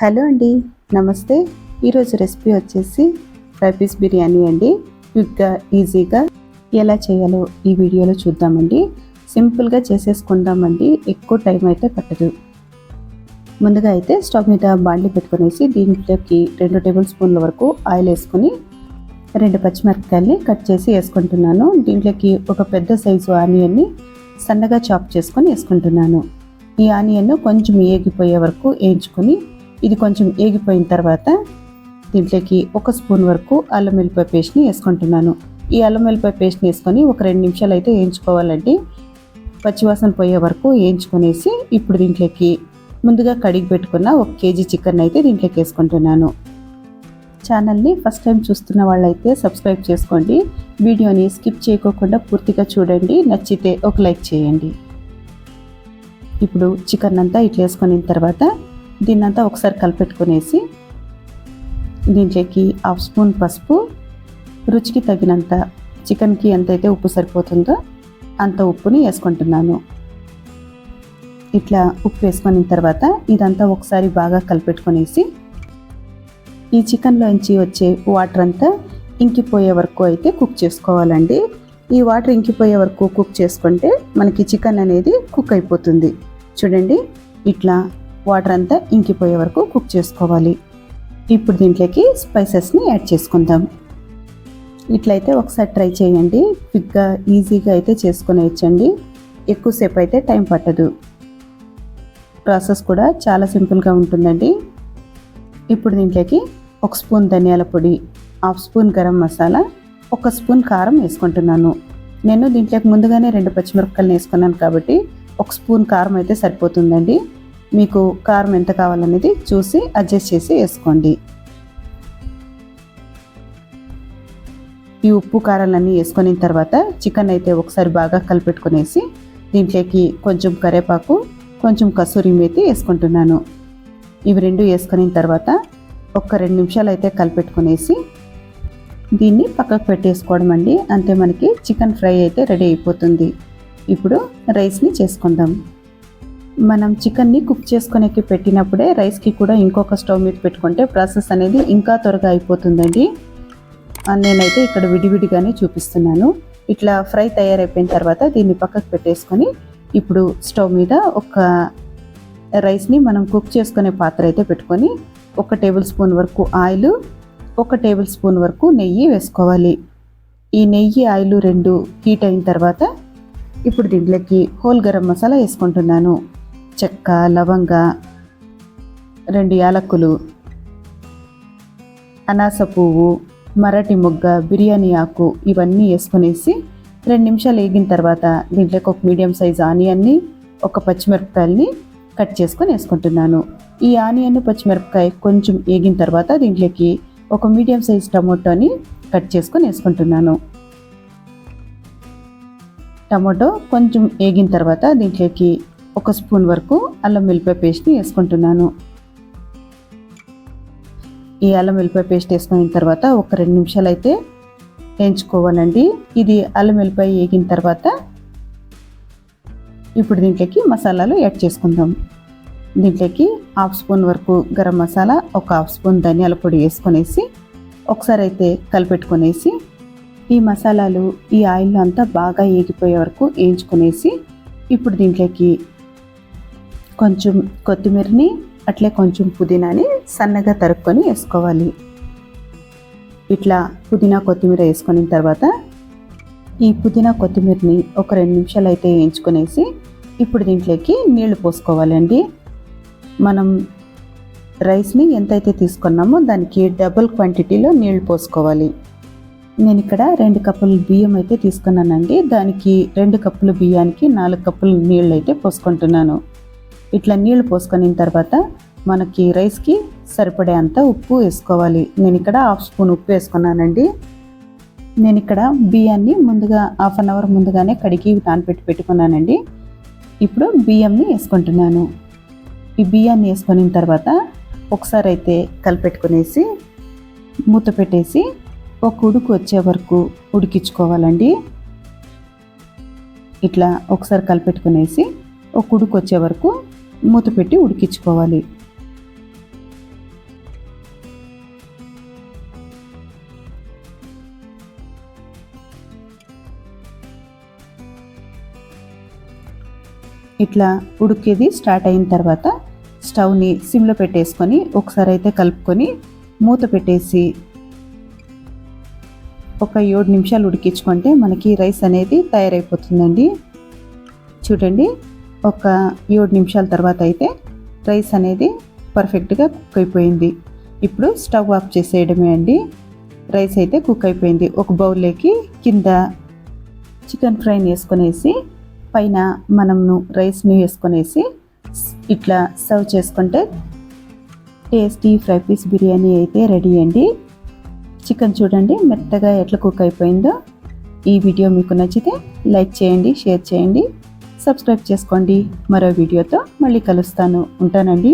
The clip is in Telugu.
హలో అండి నమస్తే. ఈరోజు రెసిపీ వచ్చేసి ఫ్రై పీస్ బిర్యానీ అండి. క్విక్గా ఈజీగా ఎలా చేయాలో ఈ వీడియోలో చూద్దామండి. సింపుల్గా చేసేసుకుందామండి ఎక్కువ టైం అయితే పట్టదు. ముందుగా అయితే స్టవ్ మీద బాండ్లీ పెట్టుకునేసి దీంట్లోకి రెండు టేబుల్ స్పూన్ల వరకు ఆయిల్ వేసుకొని రెండు పచ్చిమిరపకాయల్ని కట్ చేసి వేసుకుంటున్నాను. దీంట్లోకి ఒక పెద్ద సైజు ఆనియన్ని సన్నగా చాప్ చేసుకొని వేసుకుంటున్నాను. ఈ ఆనియన్ కొంచెం ఏగిపోయే వరకు వేయించుకొని ఇది కొంచెం ఏగిపోయిన తర్వాత దీంట్లోకి ఒక స్పూన్ వరకు అల్లం వెల్లిపాయ పేస్ట్ని వేసుకుంటున్నాను. ఈ అల్లం వెల్లిపాయ పేస్ట్ని వేసుకొని ఒక రెండు నిమిషాలు అయితే వేయించుకోవాలండి. పచ్చివాసన పోయే వరకు వేయించుకునేసి ఇప్పుడు దీంట్లోకి ముందుగా కడిగి పెట్టుకున్న ఒక కేజీ చికెన్ అయితే దీంట్లోకి వేసుకుంటున్నాను. ఛానల్ని ఫస్ట్ టైం చూస్తున్న వాళ్ళైతే సబ్స్క్రైబ్ చేసుకోండి. వీడియోని స్కిప్ చేయకోకుండా పూర్తిగా చూడండి. నచ్చితే ఒక లైక్ చేయండి. ఇప్పుడు చికెన్ అంతా ఇట్లా వేసుకున్న తర్వాత దీన్నంతా ఒకసారి కలిపెట్టుకునేసి దీంట్లోకి హాఫ్ స్పూన్ పసుపు రుచికి తగినంత చికెన్కి ఎంతైతే ఉప్పు సరిపోతుందో అంత ఉప్పుని వేసుకుంటున్నాను. ఇట్లా ఉప్పు వేసుకున్న తర్వాత ఇదంతా ఒకసారి బాగా కలిపెట్టుకునేసి ఈ చికెన్లోంచి వచ్చే వాటర్ అంతా ఇంకిపోయే వరకు అయితే కుక్ చేసుకోవాలండి. ఈ వాటర్ ఇంకిపోయే వరకు కుక్ చేసుకుంటే మనకి చికెన్ అనేది కుక్ అయిపోతుంది. చూడండి ఇట్లా వాటర్ అంతా ఇంకిపోయే వరకు కుక్ చేసుకోవాలి. ఇప్పుడు దీంట్లోకి స్పైసెస్ని యాడ్ చేసుకుందాం. ఇట్లయితే ఒకసారి ట్రై చేయండి. క్విక్గా ఈజీగా అయితే చేసుకునేయచ్చండి. ఎక్కువసేపు అయితే టైం పట్టదు. ప్రాసెస్ కూడా చాలా సింపుల్గా ఉంటుందండి. ఇప్పుడు దీంట్లోకి ఒక స్పూన్ ధనియాల పొడి హాఫ్ స్పూన్ గరం మసాలా ఒక స్పూన్ కారం వేసుకుంటున్నాను. నేను దీంట్లోకి ముందుగానే రెండు పచ్చిమిరపకాయలు వేసుకున్నాను కాబట్టి ఒక స్పూన్ కారం అయితే సరిపోతుందండి. మీకు కారం ఎంత కావాలనేది చూసి అడ్జస్ట్ చేసి వేసుకోండి. ఈ ఉప్పు కారాలన్నీ వేసుకుని తర్వాత చికెన్ అయితే ఒకసారి బాగా కలిపెట్టుకునేసి దీంట్లోకి కొంచెం కరేపాకు కొంచెం కసూరి మేతి వేసుకుంటున్నాను. ఇవి రెండు వేసుకుని తర్వాత ఒక రెండు నిమిషాలు అయితే కలిపెట్టుకునేసి దీన్ని పక్కకు పెట్టేసుకోవడం అండి. అంతే మనకి చికెన్ ఫ్రై అయితే రెడీ అయిపోతుంది. ఇప్పుడు రైస్ని చేసుకుందాం. మనం చికెన్ని కుక్ చేసుకునేకి పెట్టినప్పుడే రైస్కి కూడా ఇంకొక స్టవ్ మీద పెట్టుకుంటే ప్రాసెస్ అనేది ఇంకా త్వరగా అయిపోతుందండి. నేనైతే ఇక్కడ విడివిడిగానే చూపిస్తున్నాను. ఇట్లా ఫ్రై తయారైపోయిన తర్వాత దీన్ని పక్కకు పెట్టేసుకొని ఇప్పుడు స్టవ్ మీద ఒక రైస్ని మనం కుక్ చేసుకునే పాత్ర అయితే పెట్టుకొని ఒక టేబుల్ స్పూన్ వరకు ఆయిల్ ఒక టేబుల్ స్పూన్ వరకు నెయ్యి వేసుకోవాలి. ఈ నెయ్యి ఆయిల్ రెండు హీట్ అయిన తర్వాత ఇప్పుడు దీంట్లోకి హోల్ గరం మసాలా వేసుకుంటున్నాను. చెక్క లవంగ రెండు యాలక్కులు అనాస పువ్వు మరటి మొగ్గ బిర్యానీ ఆకు ఇవన్నీ వేసుకునేసి రెండు నిమిషాలు వేగిన తర్వాత దీంట్లోకి ఒక మీడియం సైజ్ ఆనియన్ని ఒక పచ్చిమిరపకాయల్ని కట్ చేసుకొని వేసుకుంటున్నాను. ఈ ఆనియన్ పచ్చిమిరపకాయ కొంచెం వేగిన తర్వాత దీంట్లోకి ఒక మీడియం సైజ్ టమోటోని కట్ చేసుకొని వేసుకుంటున్నాను. టమాటో కొంచెం వేగిన తర్వాత దీంట్లోకి ఒక స్పూన్ వరకు అల్లం వెల్లిపాయ పేస్ట్ని వేసుకుంటున్నాను. ఈ అల్లం వెల్లిపాయ పేస్ట్ వేసుకున్న తర్వాత ఒక రెండు నిమిషాలు అయితే వేయించుకోవాలండి. ఇది అల్లం వెల్లిపాయ వేగిన తర్వాత ఇప్పుడు దీంట్లోకి మసాలాలు యాడ్ చేసుకుందాం. దీంట్లోకి హాఫ్ స్పూన్ వరకు గరం మసాలా ఒక హాఫ్ స్పూన్ ధనియాల పొడి వేసుకొనేసి ఒకసారి అయితే కలిపెట్టుకొనేసి ఈ మసాలాలు ఈ ఆయిల్లో అంతా బాగా ఏగిపోయే వరకు వేయించుకునేసి ఇప్పుడు దీంట్లోకి కొంచెం కొత్తిమీరని అట్లే కొంచెం పుదీనాని సన్నగా తరుక్కొని వేసుకోవాలి. ఇట్లా పుదీనా కొత్తిమీర వేసుకున్న తర్వాత ఈ పుదీనా కొత్తిమీరని ఒక రెండు నిమిషాలు అయితే వేయించుకునేసి ఇప్పుడు దీంట్లోకి నీళ్ళు పోసుకోవాలండి. మనం రైస్ని ఎంతైతే తీసుకున్నామో దానికి డబుల్ క్వాంటిటీలో నీళ్ళు పోసుకోవాలి. నేను ఇక్కడ రెండు కప్పులు బియ్యం అయితే తీసుకున్నానండి. దానికి రెండు కప్పుల బియ్యానికి నాలుగు కప్పులు నీళ్ళు అయితే పోసుకుంటున్నాను. ఇట్లా నీళ్ళు పోసుకున్న తర్వాత మనకి రైస్కి సరిపడే అంత ఉప్పు వేసుకోవాలి. నేను ఇక్కడ హాఫ్ స్పూన్ ఉప్పు వేసుకున్నానండి. నేను ఇక్కడ బియ్యాన్ని ముందుగా హాఫ్ అన్ అవర్ ముందుగానే కడిగి నానబెట్టి పెట్టుకున్నానండి. ఇప్పుడు బియ్యంని వేసుకుంటున్నాను. ఈ బియ్యాన్ని వేసుకున్న తర్వాత ఒకసారి అయితే కలిపెట్టుకునేసి మూత పెట్టేసి ఒక ఉడుకు వచ్చే వరకు ఉడికించుకోవాలండి. ఇట్లా ఒకసారి కలిపెట్టుకునేసి ఒక ఉడుకు వచ్చే వరకు మూత పెట్టి ఉడికించుకోవాలి. ఇట్లా ఉడికేది స్టార్ట్ అయిన తర్వాత స్టవ్ని సిమ్లో పెట్టేసుకొని ఒకసారి అయితే కలుపుకొని మూత పెట్టేసి ఒక ఏడు నిమిషాలు ఉడికించుకుంటే మనకి రైస్ అనేది తయారైపోతుందండి. చూడండి. ఒక ఏడు నిమిషాల తర్వాత అయితే రైస్ అనేది పర్ఫెక్ట్గా కుక్ అయిపోయింది. ఇప్పుడు స్టవ్ ఆఫ్ చేసేయడమే అండి. రైస్ అయితే కుక్ అయిపోయింది. ఒక బౌల్లోకి కింద చికెన్ ఫ్రైని వేసుకొనేసి పైన మనము రైస్ని వేసుకొనేసి ఇట్లా సర్వ్ చేసుకుంటే టేస్టీ ఫ్రై పీస్ బిర్యానీ అయితే రెడీ అండి. చికెన్ చూడండి మెత్తగా ఎట్లా కుక్ అయిపోయిందో. ఈ వీడియో మీకు నచ్చితే లైక్ చేయండి షేర్ చేయండి. సబ్స్క్రైబ్ చేసుకోండి. మరో వీడియోతో మళ్ళీ కలుస్తాను. ఉంటానండి.